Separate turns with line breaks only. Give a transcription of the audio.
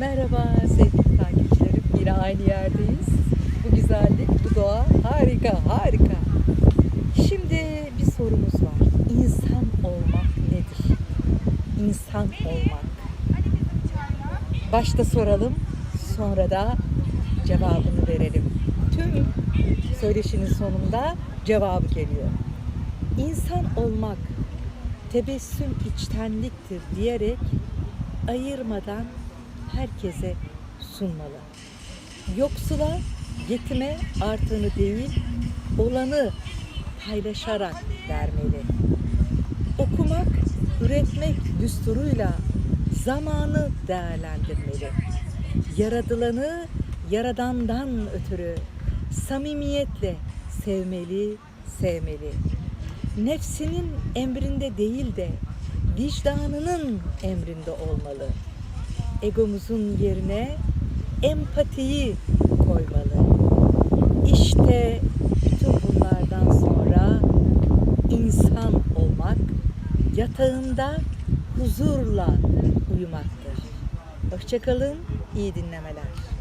Merhaba sevgili takipçilerim. Yine aynı yerdeyiz. Bu güzellik, bu doğa harika, harika. Şimdi bir sorumuz var. İnsan olmak nedir? İnsan olmak. Başta soralım, sonra da cevabını verelim. Tüm söyleşinin sonunda cevabı geliyor. İnsan olmak tebessüm içtenliktir diyerek ayırmadan herkese sunmalı. Yoksula yetime artığını değil, olanı paylaşarak vermeli. Okumak, üretmek düsturuyla zamanı değerlendirmeli. Yaradılanı yaradandan ötürü samimiyetle sevmeli, sevmeli. Nefsinin emrinde değil de vicdanının emrinde olmalı. Egomuzun yerine empatiyi koymalı. İşte bütün bunlardan sonra insan olmak yatağında huzurla uyumaktır. Hoşçakalın, iyi dinlemeler.